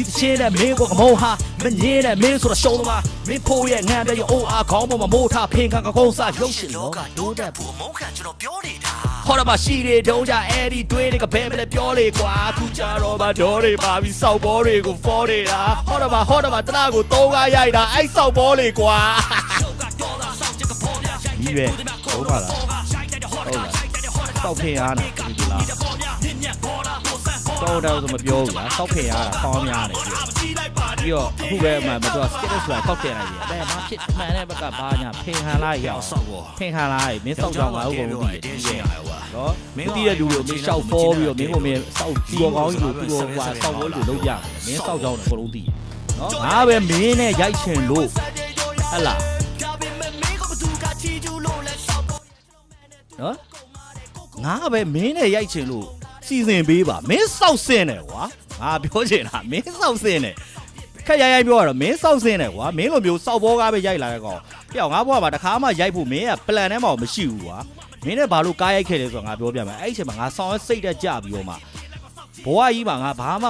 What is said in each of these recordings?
ဒီတစ်ချင်းနဲ့မင်းကိုကမောဟာမငင်းနဲ့မင်းဆိုတော့ရှုံးသမားမင်းဖို့ရဲ့ငံတဲ့ရဲ့အိုးအားခေါင်းပေါ်မှာမိုးထားဖင်ခံကကုန်းစားရုပ်ရှင်လောကတိုးတက်ဖို့အမုန်းခံကျွန်တော်ပြောနေတာဟောတော့မရှိတယ်တုံးကြအဲ့ဒီတွေးတွေကဘယ်မလဲပြောလေကွာခုကြတော့ဗဒေါ်တွေပါပြီးစောက်ဘောတွေကိုဖောနေတာဟောတော့ဗဟောတော့ဗတနာကိုသုံးကားရိုက်တာအဲ့စောက်ဘောလေကွာဒီပဲဟုတ်ပါလားဟုတ်လားစောက်ဖင်အားနာဒီလား တော့တော့မပြောဘူးလားစောက်ဖင်အားတာကောင်းများတယ်ပြီးတော့အခုပဲမှမတော် skit ဆိုတာကောက်တင်လိုက်ပြီအဲ့ဒါမှဖြစ်မှန်တဲ့ဘက်ကဘာညာဖင်ခံလိုက်ရအောင်ဆောက်ဘောဖင်ခံလိုက်မင်းစောက်ကြောင်ငါ့ကိုမသိတင်းဘူးရှင်းရပါနော်မင်းသိတဲ့လူကိုမင်းရှောက်ဖောပြီးတော့မင်းကိုမင်းစောက်ဒီကောင်းကြီးကိုသူ့ကိုကွာစောက်ဘောကြီးကိုလုံးပြတယ်မင်းစောက်ကြောင်းတော့အကုန်လုံးသိတယ်နော်ငါပဲမင်းနဲ့ရိုက်ချင်လို့ဟဟလာနော်ငါပဲမင်းနဲ့ရိုက်ချင်လို့ စီစဉ်ပေးပါမင်းစောက်စင်းတယ်ကွာငါပြောချင်တာမင်းစောက်စင်းတယ်ခက်ရိုက်ရိုက်ပြောရတော့မင်းစောက်စင်းတယ်ကွာမင်းလိုမျိုးစောက်ဘောကားပဲရိုက်လာတဲ့ကောင်ပြောင်းငါဘွားမှာတခါမှရိုက်ဖို့မင်းက plan ထဲမှာမရှိဘူးကွာမင်းနဲ့ဘာလို့ကားရိုက်ခဲ့လဲဆိုတော့ငါပြောပြမယ်အဲ့ဒီအချိန်မှာငါဆောင်းရစိတ်တက်ကြပြီးတော့မှဘဝကြီးမှာငါဘာမှ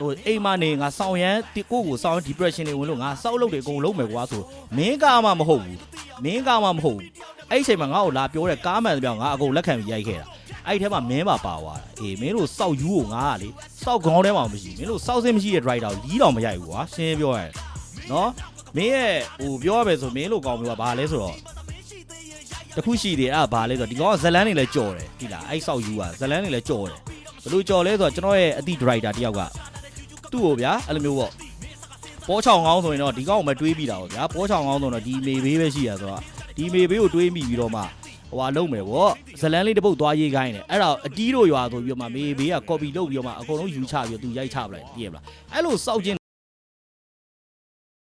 ဟိုအိမ်မနေငါဆောင်းရမ်းဒီကိုယ့်ကိုဆောင်း depression တွေဝင်လို့ငါစောက်လုပ်တွေအကုန်လုံးမယ်ကွာဆိုမင်းကားမှမဟုတ်ဘူးမင်းကားမှမဟုတ်ဘူးအဲ့ဒီအချိန်မှာငါ့ကိုလာပြောတဲ့ကားမှန်ပြောင်းငါအကုန်လက်ခံပြီးရိုက်ခဲ့တာ အဲ့ဒီထဲမှာမင်းပါပါသွားတာအေးမင်းတို့စောက်ယူကိုငါကလေစောက်ခေါင်းထဲမှာမရှိမင်းတို့စောက်စင်းမရှိတဲ့ driver ကိုလီးတော်မရိုက်ဘူးကွာရှင်းပြောရရင်နော်မင်းရဲ့ဟိုပြောရမယ်ဆိုမင်းလိုကောင်းမျိုးကဘာလဲဆိုတော့တခုရှိသေးတယ်အဲ့ဒါဘာလဲဆိုတော့ဒီကောင်ကဇလန်းနေလဲကြော်တယ်ဒီလားအဲ့ဆောက်ယူကဇလန်းနေလဲကြော်တယ်ဘယ်လိုကြော်လဲဆိုတော့ကျွန်တော်ရဲ့အတိဒရိုက်တာတယောက်ကသူ့ကိုဗျာအဲ့လိုမျိုးပေါ့ပေါ်ချောင်ကောင်းဆိုရင်တော့ဒီကောင်ကိုမတွေးပြီးတာပေါ့ဗျာပေါ်ချောင်ကောင်းဆိုတော့ဒီမေဘေးပဲရှိရဆိုတော့ဒီမေဘေးကိုတွေးမိပြီးတော့မှ ဟိုဟာလုံးမယ်ပေါ့ဇလန်းလေးတစ်ပုတ်သွားရေးခိုင်းတယ်အဲ့ဒါအတီးတို့ရွာဆိုပြီးတော့မှမေဘေးကကော်ပီလုပ်ပြီးတော့မှအကုန်လုံးယူချပြီးတော့သူရိုက်ချပလိုက်ပြည့်မလားအဲ့လိုစောက်ချင်း